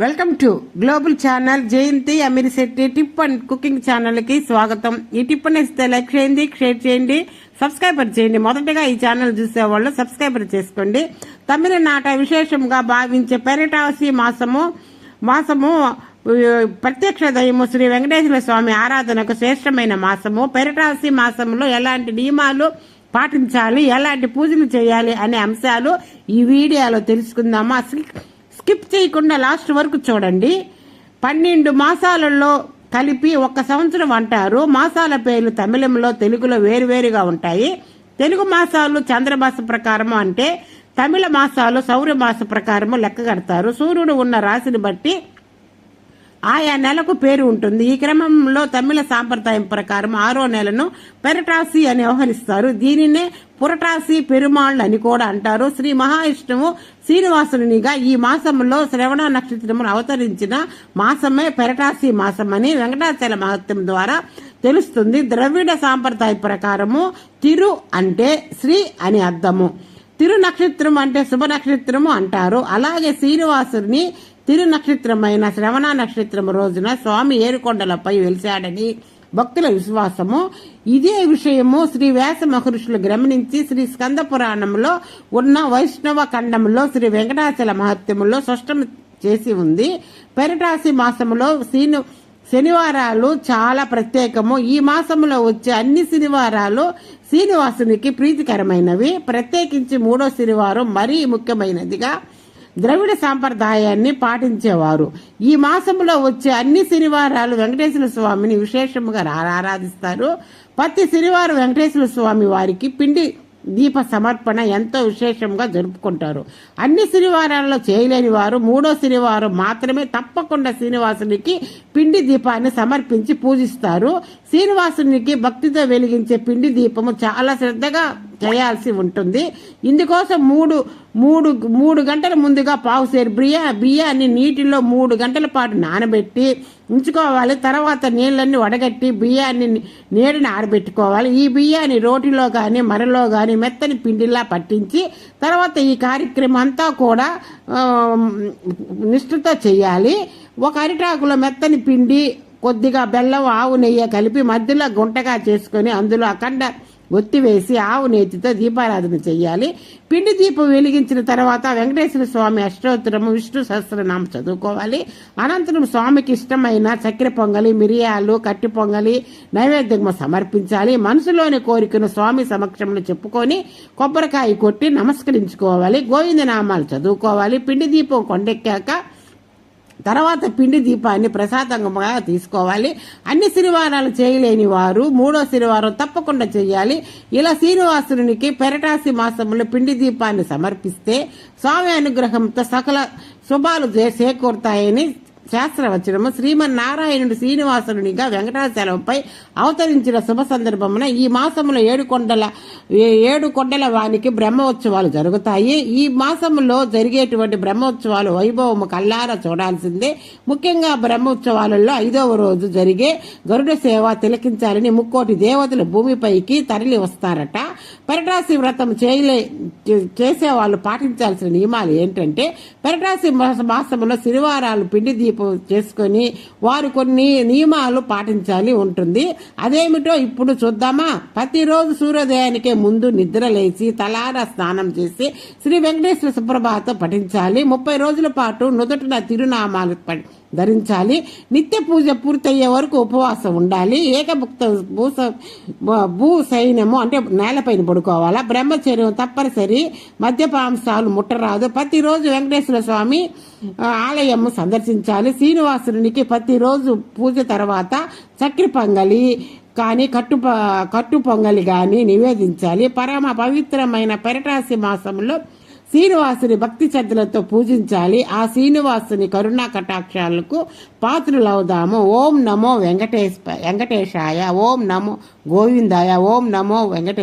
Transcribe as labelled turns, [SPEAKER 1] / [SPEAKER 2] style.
[SPEAKER 1] Welcome to global channel Jayanthi Amirshetti tip and cooking ఛానల్కి స్వాగతం. ఈ టిప్ ఇస్తే లైక్ చేయండి షేర్ చేయండి సబ్స్క్రైబర్ చేయండి. మొదటగా ఈ ఛానల్ చూసేవాళ్ళు సబ్స్క్రైబర్ చేసుకోండి. తమిళనాట విశేషంగా భావించే పెరటాసి మాసము మాసము ప్రత్యక్ష దయము శ్రీ వెంకటేశ్వర స్వామి ఆరాధనకు శ్రేష్టమైన మాసము. పెరటాసి మాసంలో ఎలాంటి నియమాలు పాటించాలి ఎలాంటి పూజలు చేయాలి అనే అంశాలు ఈ వీడియోలో తెలుసుకుందామా. అసలు స్కిప్ చేయకుండా లాస్ట్ వరకు చూడండి. పన్నెండు మాసాలలో కలిపి ఒక సంవత్సరం అంటారు. మాసాల పేర్లు తమిళంలో తెలుగులో వేరువేరుగా ఉంటాయి. తెలుగు మాసాలు చంద్రమాస ప్రకారము అంటే తమిళ మాసాలు సౌర్యమాస ప్రకారము లెక్క కడతారు. సూర్యుడు ఉన్న రాశిని బట్టి ఆయా నెలకు పేరు ఉంటుంది. ఈ క్రమంలో తమిళ సాంప్రదాయం ప్రకారం ఆరో నెలను పెరటాసి అని వ్యవహరిస్తారు దీనినే పురటాసి పెరుమాళ్ళు అని కూడా అంటారు. శ్రీ మహావిష్ణువు శ్రీనివాసునిగా ఈ మాసంలో శ్రవణ నక్షత్రమును అవతరించిన మాసమే పెరటాసి మాసమని వెంకటాచల మహత్యం ద్వారా తెలుస్తుంది. ద్రవిడ సాంప్రదాయ ప్రకారము తిరు అంటే శ్రీ అని అర్థము. తిరు నక్షత్రం అంటే శుభ నక్షత్రము అంటారు. అలాగే శ్రీనివాసుని తిరు నక్షత్రమైన శ్రవణ నక్షత్రం రోజున స్వామి ఏరుకొండలపై వెలిశాడని భక్తుల విశ్వాసము. ఇదే విషయము శ్రీ వ్యాస మహర్షులు గమనించి శ్రీ స్కంద పురాణంలో ఉన్న వైష్ణవ ఖండంలో శ్రీ వెంకటాచల మహత్యములో స్పష్టం చేసి ఉంది. పెరటాసి మాసములో శ్రీను శనివారాలు చాలా ప్రత్యేకము. ఈ మాసంలో వచ్చే అన్ని శనివారాలు శ్రీనివాసునికి ప్రీతికరమైనవి. ప్రత్యేకించి మూడో శనివారం మరీ ముఖ్యమైనదిగా ద్రవిడ సాంప్రదాయాన్ని పాటించేవారు. ఈ మాసంలో వచ్చే అన్ని శనివారాలు వెంకటేశ్వర స్వామిని విశేషముగా ఆరాధిస్తారు. ప్రతి శనివారం వెంకటేశ్వర స్వామి వారికి పిండి దీప సమర్పణ ఎంతో విశేషంగా జరుపుకుంటారు. అన్ని శనివారాల్లో చేయలేని వారు మూడో శనివారం మాత్రమే తప్పకుండా శ్రీనివాసునికి పిండి దీపాన్ని సమర్పించి పూజిస్తారు. శ్రీనివాసునికి భక్తితో వెలిగించే పిండి దీపము చాలా శ్రద్ధగా చేయాల్సి ఉంటుంది. ఇందుకోసం మూడు మూడు మూడు గంటల ముందుగా పావు సేరు బియ్యాన్ని నీటిలో మూడు గంటల పాటు నానబెట్టి ఉంచుకోవాలి. తర్వాత నీళ్ళన్నీ వడగట్టి బియ్యాన్ని నీడని ఆరబెట్టుకోవాలి. ఈ బియ్యాన్ని రోటిలో కానీ మరలో కానీ మెత్తని పిండిలా పట్టించి తర్వాత ఈ కార్యక్రమం అంతా కూడా ఆ, నిష్ఠతో చేయాలి. ఒక అరిటాకులో మెత్తని పిండి కొద్దిగా బెల్లం ఆవు నెయ్యి కలిపి మధ్యలో గుంటగా చేసుకొని అందులో అఖండ ఒత్తి వేసి ఆవు నేతితో దీపారాధన చేయాలి పిండి దీపం వెలిగించిన తర్వాత వెంకటేశ్వర స్వామి అష్టోత్తరము విష్ణు సహస్రనామం చదువుకోవాలి. అనంతరం స్వామికి ఇష్టమైన చక్కెర పొంగలి మిరియాలు కట్టి పొంగలి నైవేద్యము సమర్పించాలి. మనసులోని కోరికను స్వామి సమక్షంలో చెప్పుకొని కొబ్బరికాయ కొట్టి నమస్కరించుకోవాలి. గోవింద నామాలు చదువుకోవాలి. పిండి దీపం కొండెక్కాక తర్వాత పిండి దీపాన్ని ప్రసాదంగా తీసుకోవాలి. అన్ని శనివారాలు చేయలేని వారు మూడో శనివారం తప్పకుండా చేయాలి. ఇలా శ్రీనివాసునికి పెరటాసి మాసంలో పిండి దీపాన్ని సమర్పిస్తే స్వామి అనుగ్రహంతో సకల శుభాలు చేకూరుతాయని శాస్త్రవచనము శ్రీమన్నారాయణుడు శ్రీనివాసునిగా వెంకటాచలంపై అవతరించిన శుభ సందర్భమున ఈ మాసములో ఏడు కొండల ఏ- ఏడు కొండల వానికి బ్రహ్మోత్సవాలు జరుగుతాయి. ఈ మాసములో జరిగేటువంటి బ్రహ్మోత్సవాలు వైభవము కల్లారా చూడాల్సిందే. ముఖ్యంగా బ్రహ్మోత్సవాలలో ఐదవ రోజు జరిగే గరుడ సేవ తిలకించాలని ముక్కోటి దేవతలు భూమిపైకి తరలి వస్తారట పెరటాసి వ్రతం చేయలే చే- చేసే వాళ్ళు పాటించాల్సిన నియమాలు ఏంటంటే పెరటాసి మాసంలో శనివారాలు పిండి దీపం చేసుకొని వారు కొన్ని నియమాలు పాటించాలి ఉంటుంది. అదేమిటో ఇప్పుడు చూద్దామా? ప్రతిరోజు సూర్యోదయానికే ముందు నిద్ర లేచి తలార స్నానం చేసి శ్రీ వెంకటేశ్వర సుప్రభాతం పఠించాలి. ముప్పై రోజుల పాటు నుదుటిన తిరునామాలు ప- ధరించాలి. నిత్య పూజ పూర్తయ్యే వరకు ఉపవాసం ఉండాలి. ఏకభుక్త భూస భూ సైన్యము అంటే నేలపైన పడుకోవాలా? బ్రహ్మచర్యం తప్పనిసరి. మద్యపాంసాలు ముట్టరాదు. ప్రతిరోజు వెంకటేశ్వర స్వామి ఆలయము సందర్శించాలి. శ్రీనివాసునికి ప్రతిరోజు పూజ తర్వాత చక్కెర పొంగలి కానీ కట్టు కట్టు పొంగలి కానీ నివేదించాలి. పరమ పవిత్రమైన పెరటాసి మాసంలో శ్రీనివాసుని భక్తి శ్రద్ధలతో పూజించాలి. ఆ శ్రీనివాసుని కరుణా కటాక్షాలకు పాత్రులవుదాము. ఓం నమో వెంకటేశ్ వెంకటేశాయ. ఓం నమో గోవిందాయ. ఓం నమో వెంకటే